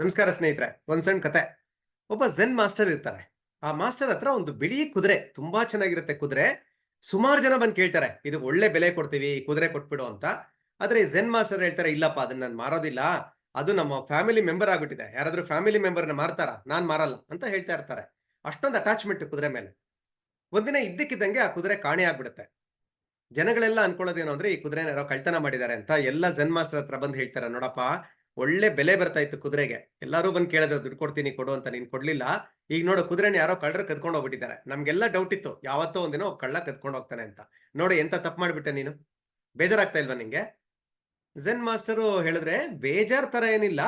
ನಮಸ್ಕಾರ ಸ್ನೇಹಿತರೆ, ಒಂದ್ ಸಣ್ಣ ಕತೆ. ಒಬ್ಬ ಝೆನ್ ಮಾಸ್ಟರ್ ಇರ್ತಾರೆ. ಆ ಮಾಸ್ಟರ್ ಹತ್ರ ಒಂದು ಬಿಳಿ ಕುದುರೆ ತುಂಬಾ ಚೆನ್ನಾಗಿರುತ್ತೆ ಕುದುರೆ. ಸುಮಾರು ಜನ ಬಂದು ಕೇಳ್ತಾರೆ, ಇದು ಒಳ್ಳೆ ಬೆಲೆ ಕೊಡ್ತೀವಿ ಈ ಕುದುರೆ ಕೊಟ್ಬಿಡು ಅಂತ. ಆದ್ರೆ ಝೆನ್ ಮಾಸ್ಟರ್ ಹೇಳ್ತಾರೆ, ಇಲ್ಲಪ್ಪ, ಅದನ್ನ ನಾನು ಮಾರೋದಿಲ್ಲ. ಅದು ನಮ್ಮ ಫ್ಯಾಮಿಲಿ ಮೆಂಬರ್ ಆಗ್ಬಿಟ್ಟಿದೆ. ಯಾರಾದ್ರೂ ಫ್ಯಾಮಿಲಿ ಮೆಂಬರ್ನ ಮಾರ್ತಾರ? ನಾನ್ ಮಾರಲ್ಲ ಅಂತ ಹೇಳ್ತಾ ಇರ್ತಾರೆ. ಅಷ್ಟೊಂದು ಅಟ್ಯಾಚ್ಮೆಂಟ್ ಕುದುರೆ ಮೇಲೆ. ಒಂದಿನ ಇದ್ದಕ್ಕಿದ್ದಂಗೆ ಆ ಕುದುರೆ ಕಾಣೆ ಆಗ್ಬಿಡುತ್ತೆ. ಜನಗಳೆಲ್ಲ ಅನ್ಕೊಳ್ಳೋದೇನು ಅಂದ್ರೆ ಈ ಕುದುರೆನ ಯಾರೋ ಕಳ್ತನ ಮಾಡಿದ್ದಾರೆ ಅಂತ ಎಲ್ಲ ಝೆನ್ ಮಾಸ್ಟರ್ ಹತ್ರ ಬಂದು ಹೇಳ್ತಾರೆ, ನೋಡಪ್ಪ ಒಳ್ಳೆ ಬೆಲೆ ಬರ್ತಾ ಇತ್ತು ಕುದುರೆಗೆ. ಎಲ್ಲರೂ ಬಂದು ಕೇಳಿದ್ರು, ದುಡ್ಡು ಕೊಡ್ತೀನಿ, ಕೊಡು ಅಂತ ನೀನ್ ಕೊಡ್ಲಿಲ್ಲ. ಈಗ ನೋಡು, ಕುದುರೆನ ಯಾರೋ ಕಳ್ಳರು ಕದ್ಕೊಂಡು ಹೋಗ್ಬಿಟ್ಟಿದ್ದಾರೆ. ನಮ್ಗೆಲ್ಲ ಡೌಟ್ ಇತ್ತು. ಯಾವತ್ತೋ ಒಂದಿನ ಕಳ್ಳ ಕದ್ಕೊಂಡು ಹೋಗ್ತಾನೆ ಅಂತ. ನೋಡಿ, ಎಂತ ತಪ್ಪು ಮಾಡ್ಬಿಟ್ಟೆ ನೀನು? ಬೇಜಾರಾಗ್ತಾ ಇಲ್ವಾ ನಿಂಗೆ? ಝೆನ್ ಮಾಸ್ಟರು ಹೇಳಿದ್ರೆ, ಬೇಜಾರ್ ತರ ಏನಿಲ್ಲ.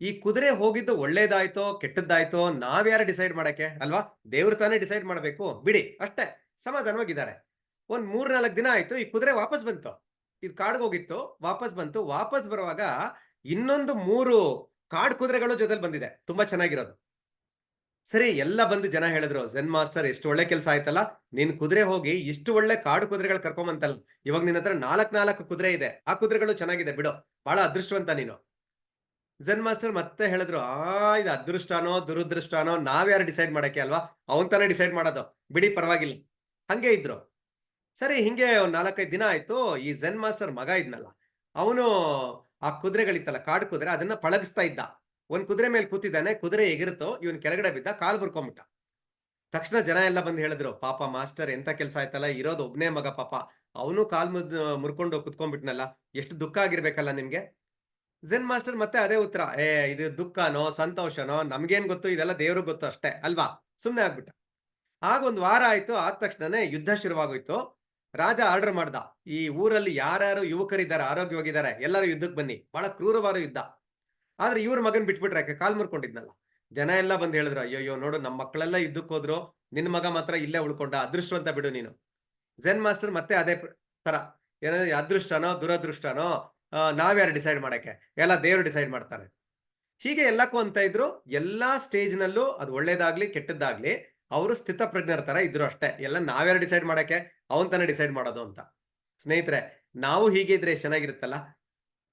ಈ ಕುದುರೆ ಹೋಗಿದ್ದು ಒಳ್ಳೇದಾಯ್ತೋ, ಕೆಟ್ಟದ್ದಾಯ್ತೋ, ನಾವ್ಯಾರು ಡಿಸೈಡ್ ಮಾಡಕ್ಕೆ? ಅಲ್ವಾ? ದೇವ್ರ ತಾನೇ ಡಿಸೈಡ್ ಮಾಡ್ಬೇಕು. ಬಿಡಿ, ಅಷ್ಟೇ. ಸಮಾಧಾನವಾಗಿದ್ದಾರೆ. ಒಂದ್ ಮೂರ್ ನಾಲ್ಕು ದಿನ ಆಯ್ತು, ಈ ಕುದುರೆ ವಾಪಸ್ ಬಂತು. ಇದು ಕಾಡ್ಗೋಗಿತ್ತು, ವಾಪಸ್ ಬಂತು. ವಾಪಸ್ ಬರುವಾಗ ಇನ್ನೊಂದು ಮೂರು ಕಾಡ್ ಕುದುರೆಗಳು ಜೊತೆಲಿ ಬಂದಿದೆ. ತುಂಬಾ ಚೆನ್ನಾಗಿರೋದು. ಸರಿ, ಎಲ್ಲ ಬಂದು ಜನ ಹೇಳಿದ್ರು, ಝೆನ್ ಮಾಸ್ಟರ್ ಎಷ್ಟು ಒಳ್ಳೆ ಕೆಲಸ ಆಯ್ತಲ್ಲ? ನಿನ್ ಕುದುರೆ ಹೋಗಿ ಇಷ್ಟು ಒಳ್ಳೆ ಕಾಡು ಕುದುರೆಗಳು ಕರ್ಕೊಂಬಂತಲ್ಲ ಇವಾಗ ನಿನ್ನ ಹತ್ರ ನಾಲ್ಕ್ ನಾಲ್ಕು ಕುದುರೆ ಇದೆ. ಆ ಕುದುರೆಗಳು ಚೆನ್ನಾಗಿದೆ, ಬಿಡು. ಬಹಳ ಅದೃಷ್ಟವಂತ ನೀನು. ಝೆನ್ ಮಾಸ್ಟರ್ ಮತ್ತೆ ಹೇಳಿದ್ರು, ಆ, ಇದು ಅದೃಷ್ಟನೋ, ದುರದೃಷ್ಟನೋ, ನಾವ್ಯಾರು ಡಿಸೈಡ್ ಮಾಡಕ್ಕೆ ಅಲ್ವಾ? ಅವನ್ ತಾನೇ ಡಿಸೈಡ್ ಮಾಡೋದು. ಬಿಡಿ, ಪರವಾಗಿಲ್ಲ. ಹಂಗೆ ಇದ್ರು. ಸರಿ, ಹಿಂಗೆ ನಾಲ್ಕೈದು ದಿನ ಆಯ್ತು. ಈ ಝೆನ್ ಮಾಸ್ಟರ್ ಮಗ ಇದ್ನಲ್ಲ. ಅವನು ಆ ಕುದುರೆಗಳಿತ್ತಲ್ಲ, ಕಾಡು ಕುದುರೆ, ಅದನ್ನ ಪಳಗಿಸ್ತಾ ಇದ್ದ. ಒಂದ್ ಕುದುರೆ ಮೇಲೆ ಕೂತಿದ್ದಾನೆ, ಕುದುರೆ ಎಗಿರುತ್ತೋ, ಇವನ್ ಕೆಳಗಡೆ ಬಿದ್ದ, ಕಾಲ್ ಬರ್ಕೊಂಬಿಟ್ಟ ತಕ್ಷಣ ಜನ ಎಲ್ಲ ಬಂದು ಹೇಳಿದ್ರು, ಪಾಪ ಮಾಸ್ಟರ್ ಎಂತ ಕೆಲಸ ಆಯ್ತಲ್ಲ, ಇರೋದು ಒಬ್ನೇ ಮಗ ಪಾಪ. ಅವನು ಕಾಲ್ ಮುದ್ ಮುರ್ಕೊಂಡು ಕುತ್ಕೊಂಡ್ಬಿಟ್ನಲ್ಲ, ಎಷ್ಟು ದುಃಖ ಆಗಿರ್ಬೇಕಲ್ಲ ನಿಮ್ಗೆ? ಝೆನ್ ಮಾಸ್ಟರ್ ಮತ್ತೆ ಅದೇ ಉತ್ತರ, ಏ, ಇದು ದುಃಖನೋ, ಸಂತೋಷನೋ, ನಮ್ಗೇನ್ ಗೊತ್ತು? ಇದೆಲ್ಲ ದೇವ್ರಿಗೆ ಗೊತ್ತು ಅಷ್ಟೇ, ಅಲ್ವಾ? ಸುಮ್ನೆ ಆಗ್ಬಿಟ್ಟ. ಆಗ ಒಂದ್ ವಾರ ಆಯ್ತು, ಆದ ತಕ್ಷಣನೇ ಯುದ್ಧ ಶುರುವಾಗೋಯ್ತು. ರಾಜ ಆರ್ಡರ್ ಮಾಡ್ದ. ಈ ಊರಲ್ಲಿ ಯಾರ್ಯಾರು ಯುವಕರಿದ್ದಾರೆ, ಆರೋಗ್ಯವಾಗಿದ್ದಾರೆ, ಎಲ್ಲರೂ ಯುದ್ಧಕ್ಕೆ ಬನ್ನಿ. ಬಹಳ ಕ್ರೂರವಾದ ಯುದ್ಧ. ಆದ್ರೆ ಇವ್ರ ಮಗನ್ ಬಿಟ್ಬಿಟ್ರೆ ಯಾಕೆ? ಕಾಲ್ ಮುರ್ಕೊಂಡಿದ್ನಲ್ಲ. ಜನ ಎಲ್ಲ ಬಂದು ಹೇಳಿದ್ರು, ಅಯ್ಯಯ್ಯೋ, ನೋಡು ನಮ್ಮ ಮಕ್ಕಳೆಲ್ಲ ಯುದ್ಧಕ್ಕೆ ಹೋದ್ರು, ನಿನ್ ಮಗ ಮಾತ್ರ ಇಲ್ಲೇ ಉಳ್ಕೊಂಡ ಅದೃಷ್ಟವಂತ ಬಿಡು ನೀನು. ಝೆನ್ ಮಾಸ್ಟರ್ ಮತ್ತೆ ಅದೇ ತರ. ಏನಾದ್ರೆ ಅದೃಷ್ಟನೋ, ದುರದೃಷ್ಟನೋ ನಾವ್ಯಾರು ಡಿಸೈಡ್ ಮಾಡಕ್ಕೆ? ಎಲ್ಲ ದೇವ್ರು ಡಿಸೈಡ್ ಮಾಡ್ತಾರೆ. ಹೀಗೆ ಎಲ್ಲಕ್ಕೂ ಅಂತ ಇದ್ರು, ಎಲ್ಲಾ ಸ್ಟೇಜ್ನಲ್ಲೂ ಅದು ಒಳ್ಳೇದಾಗ್ಲಿ, ಕೆಟ್ಟದ್ದಾಗ್ಲಿ ಅವರು ಸ್ಥಿತಪ್ರಜ್ಞರ ತರ ಇದ್ರು ಅಷ್ಟೇ. ಎಲ್ಲ ನಾವ್ಯಾರು ಡಿಸೈಡ್ ಮಾಡಕ್ಕೆ ಅವನ್ ತಾನೇ ಡಿಸೈಡ್ ಮಾಡೋದು ಅಂತ. ಸ್ನೇಹಿತರೆ, ನಾವು ಹೀಗೆ ಇದ್ರೆ ಚೆನ್ನಾಗಿರುತ್ತಲ್ಲ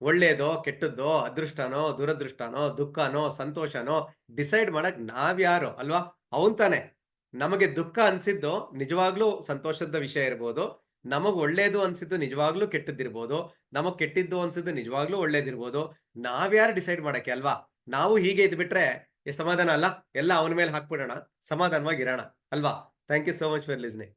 ಒಳ್ಳೇದೋ, ಕೆಟ್ಟದ್ದೋ, ಅದೃಷ್ಟನೋ, ದುರದೃಷ್ಟನೋ, ದುಃಖನೋ, ಸಂತೋಷನೋ ಡಿಸೈಡ್ ಮಾಡಕ್ ನಾವ್ಯಾರು ಅಲ್ವಾ? ಅವನ್ ತಾನೆ. ನಮಗೆ ದುಃಖ ಅನ್ಸಿದ್ದು ನಿಜವಾಗ್ಲೂ ಸಂತೋಷದ ವಿಷಯ ಇರ್ಬೋದು. ನಮಗ್ ಒಳ್ಳೇದು ಅನ್ಸಿದ್ದು ನಿಜವಾಗ್ಲೂ ಕೆಟ್ಟದ್ದಿರ್ಬೋದು. ನಮಗ್ ಕೆಟ್ಟಿದ್ದು ಅನ್ಸಿದ್ದು ನಿಜವಾಗ್ಲೂ ಒಳ್ಳೇದಿರ್ಬೋದು. ನಾವ್ಯಾರು ಡಿಸೈಡ್ ಮಾಡಕ್ಕೆ ಅಲ್ವಾ? ನಾವು ಹೀಗೆ ಇದ್ಬಿಟ್ರೆ ಎಷ್ಟ್ ಸಮಾಧಾನ ಅಲ್ಲ, ಎಲ್ಲ ಅವನ ಮೇಲೆ ಹಾಕ್ಬಿಡೋಣ, ಸಮಾಧಾನವಾಗಿ ಇರೋಣ, ಅಲ್ವಾ? Thank you so much for listening